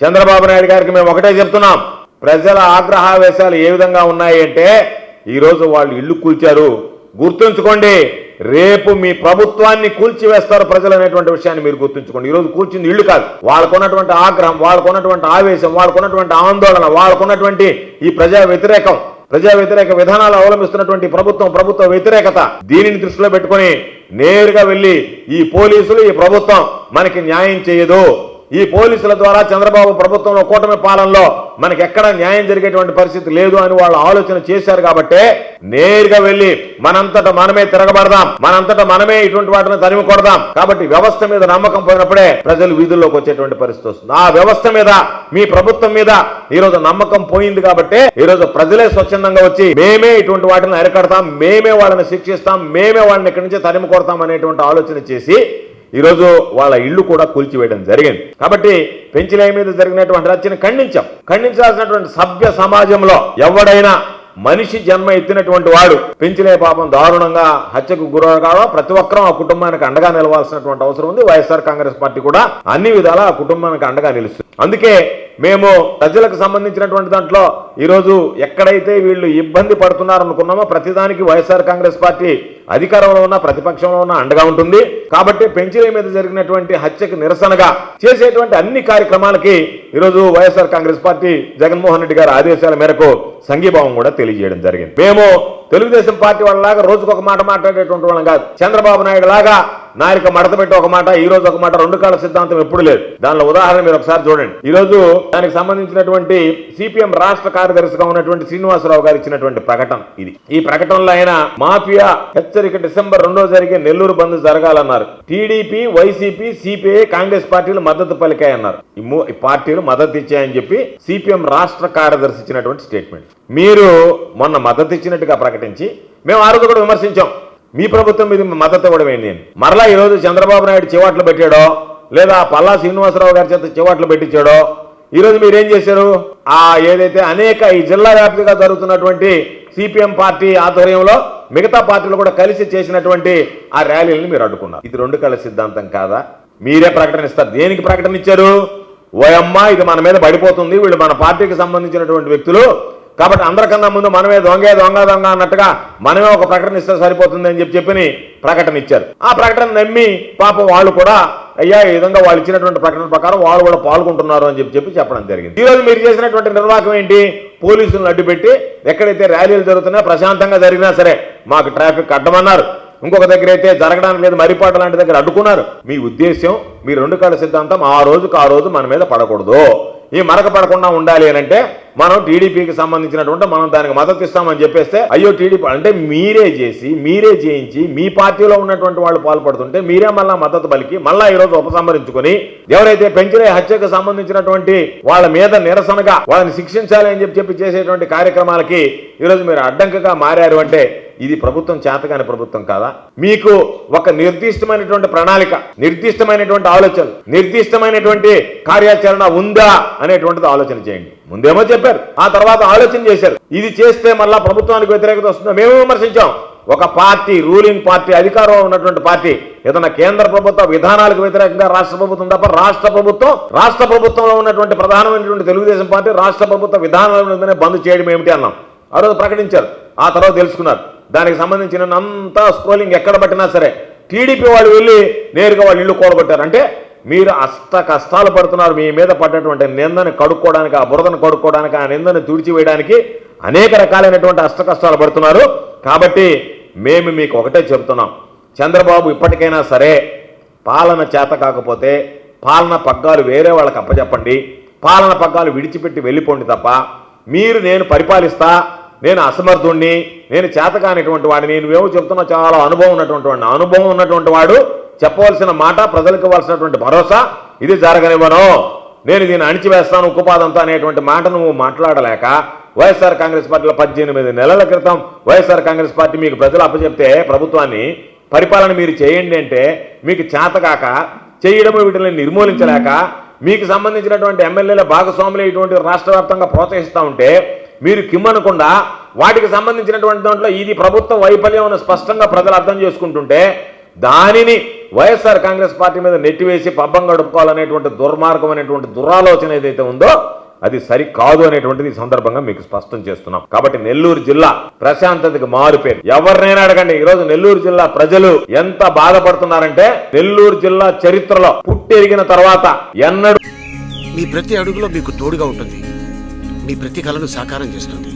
చంద్రబాబు నాయుడు గారికి మేము ఒకటే చెప్తున్నాం. ప్రజల ఆగ్రహావేశాలు ఏ విధంగా ఉన్నాయి అంటే ఈరోజు వాళ్ళు ఇల్లు కూల్చారు. గుర్తుంచుకోండి రేపు మీ ప్రభుత్వాన్ని కూల్చివేస్తారు ప్రజలు అనేటువంటి విషయాన్ని మీరు గుర్తుంచుకోండి. ఈరోజు కూల్చింది ఇల్లు కాదు. వాళ్ళకున్నటువంటి ఆగ్రహం వాళ్ళకున్నటువంటి ఆవేశం వాళ్ళకున్నటువంటి ఆందోళన వాళ్ళకున్నటువంటి ఈ ప్రజా వ్యతిరేకం ప్రజా వ్యతిరేక విధానాలు అవలంబిస్తున్నటువంటి ప్రభుత్వం ప్రభుత్వ వ్యతిరేకత దీనిని దృష్టిలో పెట్టుకొని నేరుగా వెళ్ళి ఈ పోలీసులు ఈ ప్రభుత్వం మనకి న్యాయం చేయదు. ఈ పోలీసుల ద్వారా చంద్రబాబు ప్రభుత్వంలో కూటమి పాలనలో మనకి ఎక్కడ న్యాయం జరిగేటువంటి పరిస్థితి లేదు అని వాళ్ళు ఆలోచన చేశారు కాబట్టే నేరుగా వెళ్ళి మనంతట మనమే తిరగబడదాం మనంతట మనమే ఇటువంటి వాటిని తరిమి కొడదాం కాబట్టి వ్యవస్థ మీద నమ్మకం పోయినప్పుడే ప్రజలు వీధుల్లోకి వచ్చేటువంటి పరిస్థితి వస్తుంది. ఆ వ్యవస్థ మీద మీ ప్రభుత్వం మీద ఈ రోజు నమ్మకం పోయింది కాబట్టి ఈ రోజు ప్రజలే స్వచ్ఛందంగా వచ్చి మేమే ఇటువంటి వాటిని అరికడతాం మేమే వాళ్ళని శిక్షిస్తాం మేమే వాళ్ళని ఇక్కడి నుంచి తరిమి కొడతాం అనేటువంటి ఆలోచన చేసి ఈరోజు వాళ్ళ ఇల్లు కూడా కూల్చివేయడం జరిగింది. కాబట్టి పెంచిలే మీద జరిగినటువంటి హత్యను ఖండించాం. ఖండించాల్సినటువంటి సభ్య సమాజంలో ఎవడైనా మనిషి జన్మ ఎత్తినటువంటి వాడు పెంచిలే పాపం దారుణంగా హత్యకు గురవగా ప్రతి ఒక్కరూ ఆ కుటుంబానికి అండగా నిలవాల్సినటువంటి అవసరం ఉంది. వైఎస్ఆర్ కాంగ్రెస్ పార్టీ కూడా అన్ని విధాలా ఆ కుటుంబానికి అండగా నిలుస్తుంది. అందుకే మేము ప్రజలకు సంబంధించినటువంటి దాంట్లో ఈరోజు ఎక్కడైతే వీళ్ళు ఇబ్బంది పడుతున్నారనుకున్నామో ప్రతిదానికి వైఎస్ఆర్ కాంగ్రెస్ పార్టీ అధికారంలో ఉన్న ప్రతిపక్షంలో ఉన్న అండగా ఉంటుంది. కాబట్టి పెంచిల మీద జరిగినటువంటి హత్యకు నిరసనగా చేసేటువంటి అన్ని కార్యక్రమాలకి ఈరోజు YSR Congress party Jaganmohan Reddy గారి ఆదేశాల మేరకు సంఘీభావం కూడా తెలియజేయడం జరిగింది. మేము తెలుగుదేశం పార్టీ వాళ్ళలాగా రోజుకొక మాట మాట్లాడేటువంటి వాళ్ళం కాదు. చంద్రబాబు నాయుడు లాగా నాయక మడత పెట్టి ఒక మాట ఈ రోజు ఒక మాట రెండు కాల సిద్ధాంతం ఎప్పుడు లేదు. దానిలో ఉదాహరణ మీరు ఒకసారి చూడండి. ఈ రోజు దానికి సంబంధించినటువంటి సిపిఎం రాష్ట్ర కార్యదర్శిగా ఉన్నటువంటి శ్రీనివాసరావు గారు ఇచ్చినటువంటి ప్రకటన ఇది. ఈ ప్రకటనలో ఆయన మాఫియా హెచ్చరిక డిసెంబర్ రెండో జరిగే నెల్లూరు బంద్ జరగాలన్నారు. టీడీపీ వైసీపీ సిపిఐ కాంగ్రెస్ పార్టీలు మద్దతు పలికాయన్నారు. ఈ ఈ పార్టీలు మద్దతు ఇచ్చాయని చెప్పి సిపిఎం రాష్ట్ర కార్యదర్శి ఇచ్చినటువంటి స్టేట్మెంట్. మీరు మొన్న మద్దతు ఇచ్చినట్టుగా ప్రకటించి మేము ఆ రోజు కూడా విమర్శించాం. మీ ప్రభుత్వం మీద మద్దతు ఇవ్వడం ఏంటి అని మరలా ఈరోజు చంద్రబాబు నాయుడు చివాట్లు పెట్టాడో లేదా పల్లా శ్రీనివాసరావు గారి చేత చివాట్లు పెట్టించాడో ఈరోజు మీరేం చేశారు? ఆ ఏదైతే అనేక ఈ జిల్లా వ్యాప్తిగా జరుగుతున్నటువంటి సిపిఎం పార్టీ ఆధ్వర్యంలో మిగతా పార్టీలు కూడా కలిసి చేసినటువంటి ఆ ర్యాలీలను మీరు అడ్డుకున్నారు. ఇది రెండు కళ సిద్ధాంతం కాదా? మీరే ప్రకటన ఇస్తారు. దేనికి ప్రకటన ఇచ్చారు? ఓయమ్మ ఇది మన మీద పడిపోతుంది. వీళ్ళు మన పార్టీకి సంబంధించినటువంటి వ్యక్తులు కాబట్టి అందరికన్నా ముందు మనమే దొంగే దొంగ దొంగ అన్నట్టుగా మనమే ఒక ప్రకటన ఇస్తే సరిపోతుంది అని చెప్పి చెప్పని ప్రకటన ఇచ్చారు. ఆ ప్రకటన నమ్మి పాపం వాళ్ళు కూడా అయ్యా ఈ విధంగా వాళ్ళు ఇచ్చినటువంటి ప్రకటన ప్రకారం వాళ్ళు కూడా పాల్గొంటున్నారు అని చెప్పి చెప్పి చెప్పడం జరిగింది. ఈరోజు మీరు చేసినటువంటి నిర్వాహకం ఏంటి? పోలీసులను అడ్డుపెట్టి ఎక్కడైతే ర్యాలీలు జరుగుతున్నాయో ప్రశాంతంగా జరిగినా సరే మాకు ట్రాఫిక్ అడ్డమన్నారు. ఇంకొక దగ్గర అయితే జరగడానికి లేదు మరిపాట లాంటి దగ్గర అడ్డుకున్నారు. మీ ఉద్దేశం మీ రెండు కాళ్ళ సిద్ధాంతం ఆ రోజుకు ఆ రోజు మన మీద పడకూడదు. ఈ మరక పడకుండా ఉండాలి అని అంటే మనం టీడీపీకి సంబంధించినటువంటి మనం దానికి మద్దతు ఇస్తామని చెప్పేస్తే అయ్యో టీడీపీ అంటే మీరే చేసి మీరే చేయించి మీ పార్టీలో ఉన్నటువంటి వాళ్ళు పాల్పడుతుంటే మీరే మళ్ళా మద్దతు పలికి మళ్ళా ఈ రోజు ఉపసంహరించుకొని ఎవరైతే పెంచులే హత్యకు సంబంధించినటువంటి వాళ్ళ మీద నిరసనగా వాళ్ళని శిక్షించాలి అని చెప్పి చెప్పి చేసేటువంటి కార్యక్రమాలకి ఈరోజు మీరు అడ్డంకగా మారారు అంటే ఇది ప్రభుత్వం చేతగాని ప్రభుత్వం కాదా? మీకు ఒక నిర్దిష్టమైనటువంటి ప్రణాళిక నిర్దిష్టమైనటువంటి ఆలోచన నిర్దిష్టమైనటువంటి కార్యాచరణ ఉందా అనేటువంటిది ఆలోచన చేయండి. ముందేమో చెప్పారు. ఆ తర్వాత ఆలోచన చేశారు. ఇది చేస్తే మళ్ళా ప్రభుత్వానికి వ్యతిరేకత వస్తుందో మేము విమర్శించాం. ఒక పార్టీ రూలింగ్ పార్టీ అధికారంలో ఉన్నటువంటి పార్టీ ఏదైనా కేంద్ర ప్రభుత్వ విధానాలకు వ్యతిరేకంగా రాష్ట్ర ప్రభుత్వం తప్ప రాష్ట్ర ప్రభుత్వం రాష్ట్ర ప్రభుత్వంలో ఉన్నటువంటి ప్రధానమైనటువంటి తెలుగుదేశం పార్టీ రాష్ట్ర ప్రభుత్వ విధానాలను బంద్ చేయడం ఏమిటి అన్నాం. ఆ రోజు ప్రకటించారు. ఆ తర్వాత తెలుసుకున్నారు. దానికి సంబంధించిన అంతా స్క్రోలింగ్ ఎక్కడ పట్టినా సరే టీడీపీ వాళ్ళు వెళ్ళి నేరుగా వాళ్ళు ఇల్లు కూడబట్టారు అంటే మీరు అష్ట కష్టాలు పడుతున్నారు మీ మీద పడ్డటువంటి నిందని కడుక్కోవడానికి ఆ బురదను కడుక్కోవడానికి ఆ నిందని తుడిచివేయడానికి అనేక రకాలైనటువంటి అష్ట కష్టాలు పడుతున్నారు. కాబట్టి మేము మీకు ఒకటే చెబుతున్నాం చంద్రబాబు ఇప్పటికైనా సరే పాలన చేత కాకపోతే పాలన పగ్గాలు వేరే వాళ్ళకి అప్పచెప్పండి పాలన పగ్గాలు విడిచిపెట్టి వెళ్ళిపోండి తప్ప మీరు నేను పరిపాలిస్తా నేను అసమర్థుణ్ణి నేను చేతకానిటువంటి వాడిని నువ్వేమో చెప్తున్నా చాలా అనుభవం ఉన్నటువంటి వాడిని. అనుభవం ఉన్నటువంటి వాడు చెప్పవలసిన మాట ప్రజలకు ఇవ్వాల్సినటువంటి భరోసా ఇది జరగనివ్వను నేను దీన్ని అణిచివేస్తాను ఉక్కుపాదంతో అనేటువంటి మాట నువ్వు మాట్లాడలేక వైఎస్ఆర్ కాంగ్రెస్ పార్టీలో పద్దెనిమిది నెలల క్రితం వైఎస్ఆర్ కాంగ్రెస్ పార్టీ మీకు ప్రజలు అప్పచెప్తే ప్రభుత్వాన్ని పరిపాలన మీరు చేయండి అంటే మీకు చేతకాక చేయడం వీటిని నిర్మూలించలేక మీకు సంబంధించినటువంటి ఎమ్మెల్యేల భాగస్వాములు ఇటువంటి రాష్ట్ర వ్యాప్తంగా ప్రోత్సహిస్తూ ఉంటే మీరు కిమ్మనకుండా వాటికి సంబంధించినటువంటి దాంట్లో ఇది ప్రభుత్వ వైఫల్యం అని స్పష్టంగా ప్రజలు అర్థం చేసుకుంటుంటే దానిని వైఎస్ఆర్ కాంగ్రెస్ పార్టీ మీద నెట్టివేసి పబ్బం గడుపుకోవాలనేటువంటి దుర్మార్గం అనేటువంటి దురాలోచన ఏదైతే ఉందో అది సరికాదు అనేటువంటిది ఈ సందర్భంగా మీకు స్పష్టం చేస్తున్నాం. కాబట్టి నెల్లూరు జిల్లా ప్రశాంతతకి మారుపేరు. ఎవరినైనా అడగండి ఈ రోజు నెల్లూరు జిల్లా ప్రజలు ఎంత బాధపడుతున్నారంటే నెల్లూరు జిల్లా చరిత్రలో పుట్టెరిగిన తర్వాత ఎన్నడూ మీ ప్రతి అడుగులో మీకు తోడుగా ఉంటుంది. మీ ప్రతి కళను సాకారం చేస్తుంది.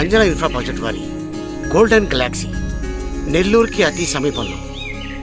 అంజనా ఇన్ఫ్రా ప్రాజెక్ట్ వారి గోల్డెన్ గెలాక్సీ. నెల్లూరుకి అతి సమీపంలో.